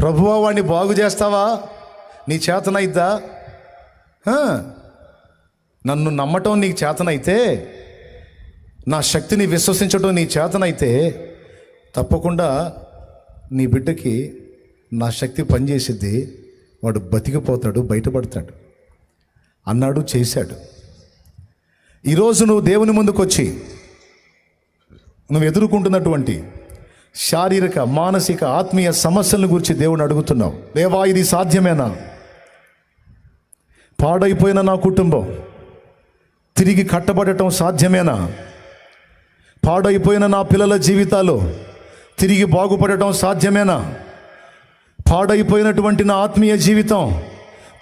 ప్రభువా వాడిని బాగు చేస్తావా? నీ చేతనైద్దా? నన్ను నమ్మటం నీకు చేతనైతే నా శక్తిని విశ్వసించడం నీ చేతనైతే తప్పకుండా నీ బిడ్డకి నా శక్తి పనిచేసిద్ది. వాడు బతికిపోతాడు బయటపడతాడు. అన్నాడు చేశాడు. ఈరోజు నువ్వు దేవుని ముందుకు వచ్చి నువ్వు ఎదుర్కొంటున్నటువంటి శారీరక మానసిక ఆత్మీయ సమస్యలను గురించి దేవుని అడుగుతున్నావు. దేవా ఇది సాధ్యమేనా? పాడైపోయిన నా కుటుంబం తిరిగి కట్టబడటం సాధ్యమేనా? పాడైపోయిన నా పిల్లల జీవితాలు తిరిగి బాగుపడటం సాధ్యమేనా? పాడైపోయినటువంటి నా ఆత్మీయ జీవితం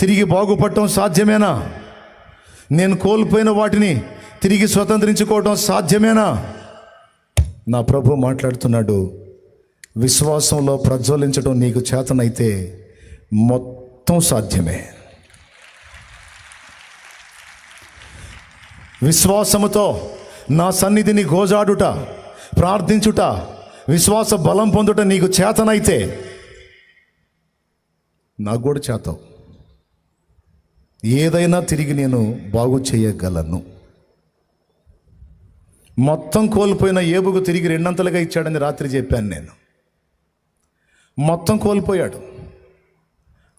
తిరిగి బాగుపడటం సాధ్యమేనా? నేను కోల్పోయిన వాటిని తిరిగి స్వతంత్రించుకోవటం సాధ్యమేనా? నా ప్రభు మాట్లాడుతున్నాడు విశ్వాసంలో ప్రజ్వలించడం నీకు చేతనైతే మొత్తం సాధ్యమే. విశ్వాసముతో నా సన్నిధిని గోజాడుట ప్రార్థించుట విశ్వాస బలం పొందుట నీకు చేతనైతే నాకు కూడా చేత ఏదైనా తిరిగి నేను బాగు చేయగలను. మొత్తం కోల్పోయిన ఏబుకు తిరిగి రెండంతలుగా ఇచ్చాడని రాత్రి చెప్పాను నేను. మొత్తం కోల్పోయాడు.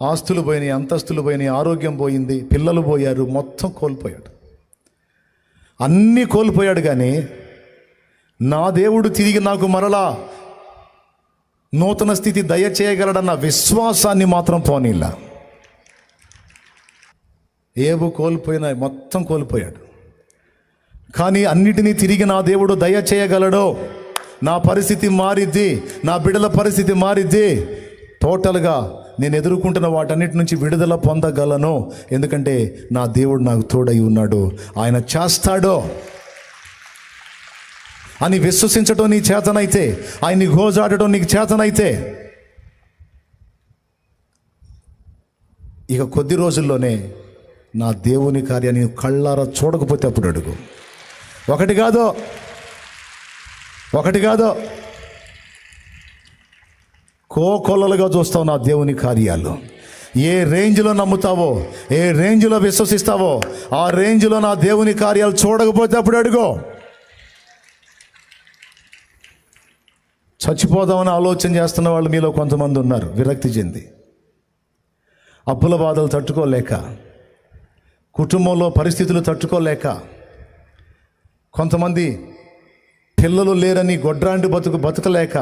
ఆస్తులు పోయినాయి అంతస్తులు పోయినాయి ఆరోగ్యం పోయింది పిల్లలు పోయారు మొత్తం కోల్పోయాడు. అన్నీ కోల్పోయాడు కానీ నా దేవుడు తిరిగి నాకు మరలా నూతన స్థితి దయచేయగలడన్న విశ్వాసాన్ని మాత్రం పోనీలా. ఏబు కోల్పోయిన మొత్తం కోల్పోయాడు. కానీ అన్నిటినీ తిరిగి నా దేవుడు దయ చేయగలడో. నా పరిస్థితి మారిద్ది నా బిడ్డల పరిస్థితి మారిద్ది. టోటల్గా నేను ఎదుర్కొంటున్న వాటన్నిటి నుంచి విడుదల పొందగలను. ఎందుకంటే నా దేవుడు నాకు తోడై ఉన్నాడు. ఆయన చేస్తాడో. అని విశ్వసించడం నీ చేతనైతే ఆయన్ని గోజాడటం నీకు చేతనైతే. ఇక కొద్ది రోజుల్లోనే నా దేవుని కార్యాన్ని కళ్ళారా చూడకపోతే అప్పుడు అడుగు. ఒకటి కాదో. ఒకటి కాదో. కోకొల్లలుగా చూస్తావు నా దేవుని కార్యాలు. ఏ రేంజ్లో నమ్ముతావో ఏ రేంజ్లో విశ్వసిస్తావో ఆ రేంజ్లో నా దేవుని కార్యాలు చూడకపోతే అప్పుడు అడుగో. చచ్చిపోదామని ఆలోచన చేస్తున్న వాళ్ళు మీలో కొంతమంది ఉన్నారు విరక్తి చెంది. అప్పుల బాధలు తట్టుకోలేక కుటుంబంలో పరిస్థితులు తట్టుకోలేక కొంతమంది పిల్లలు లేరని గొడ్రాంటి బతుకు బతకలేక